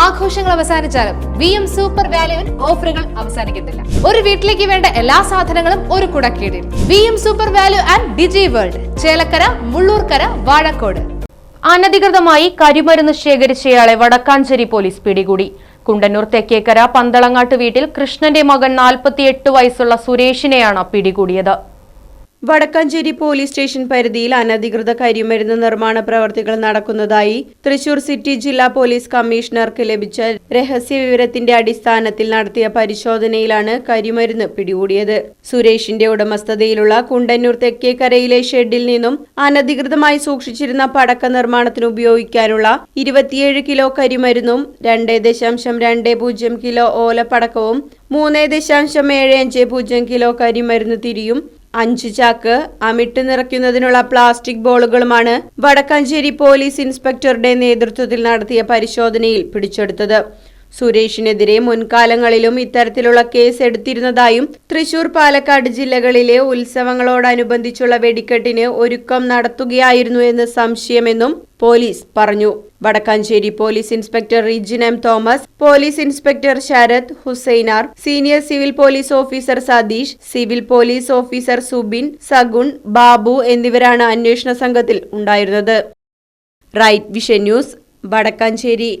ആഘോഷങ്ങൾ അവസാനിച്ചാലും V M super വാല്യുവിൽ ഓഫറുകൾ അവസാനിക്കുന്നില്ല. ഒരു വീട്ടിലേക്ക് വേണ്ട എല്ലാ സാധനങ്ങളും ഒരു കുടക്കീടിൽ. V M super value and digi world Chelakkara Mullurkara Vazhakode. അനധികൃതമായി കരിമരുന്ന് ശേഖരിച്ചയാളെ വടക്കാഞ്ചേരി പോലീസ് പിടികൂടി. കുണ്ടന്നൂർ തെക്കേക്കര പന്തളങ്ങാട്ട് വീട്ടിൽ കൃഷ്ണന്റെ മകൻ നാൽപ്പത്തിയെട്ട് വയസ്സുള്ള സുരേഷിനെയാണ് പിടികൂടിയത്. വടക്കാഞ്ചേരി പോലീസ് സ്റ്റേഷൻ പരിധിയിൽ അനധികൃത കരിമരുന്ന് നിർമ്മാണ പ്രവർത്തികൾ നടക്കുന്നതായി തൃശൂർ സിറ്റി ജില്ലാ പോലീസ് കമ്മീഷണർക്ക് ലഭിച്ച രഹസ്യ വിവരത്തിന്റെ അടിസ്ഥാനത്തിൽ നടത്തിയ പരിശോധനയിലാണ് കരിമരുന്ന് പിടികൂടിയത്. സുരേഷിന്റെ ഉടമസ്ഥതയിലുള്ള കുണ്ടന്നൂർ തെക്കേക്കരയിലെ ഷെഡിൽ നിന്നും അനധികൃതമായി സൂക്ഷിച്ചിരുന്ന പടക്ക നിർമ്മാണത്തിന് ഉപയോഗിക്കാനുള്ള ഇരുപത്തിയേഴ് കിലോ കരിമരുന്നും രണ്ട് ദശാംശം രണ്ട് പൂജ്യം കിലോ ഓലപ്പടക്കവും മൂന്ന് ദശാംശം ഏഴ് അഞ്ച് പൂജ്യം കിലോ കരിമരുന്ന് തിരിയും അഞ്ച് ചാക്ക് അമിട്ട് നിറയ്ക്കുന്നതിനുള്ള പ്ലാസ്റ്റിക് ബോളുകളുമാണ് വടക്കാഞ്ചേരി പോലീസ് ഇൻസ്പെക്ടറുടെ നേതൃത്വത്തിൽ നടത്തിയ പരിശോധനയിൽ പിടിച്ചെടുത്തത്. സുരേഷിനെതിരെ മുൻകാലങ്ങളിലും ഇത്തരത്തിലുള്ള കേസ് എടുത്തിരുന്നതായും തൃശൂർ പാലക്കാട് ജില്ലകളിലെ ഉത്സവങ്ങളോടനുബന്ധിച്ചുള്ള വെടിക്കെട്ടിന് ഒരുക്കം നടത്തുകയായിരുന്നു എന്ന് സംശയമെന്നും പോലീസ് പറഞ്ഞു. Vadakkanchery police inspector Rijin M Thomas police inspector Sarath Hussainar senior civil police officer Satheesh civil police officer Subin Sagun Babu എന്നിവരാണ് അന്വേഷണ സംഘത്തിൽ ഉണ്ടായിരുന്നത്. Right vision news Vadakkanchery.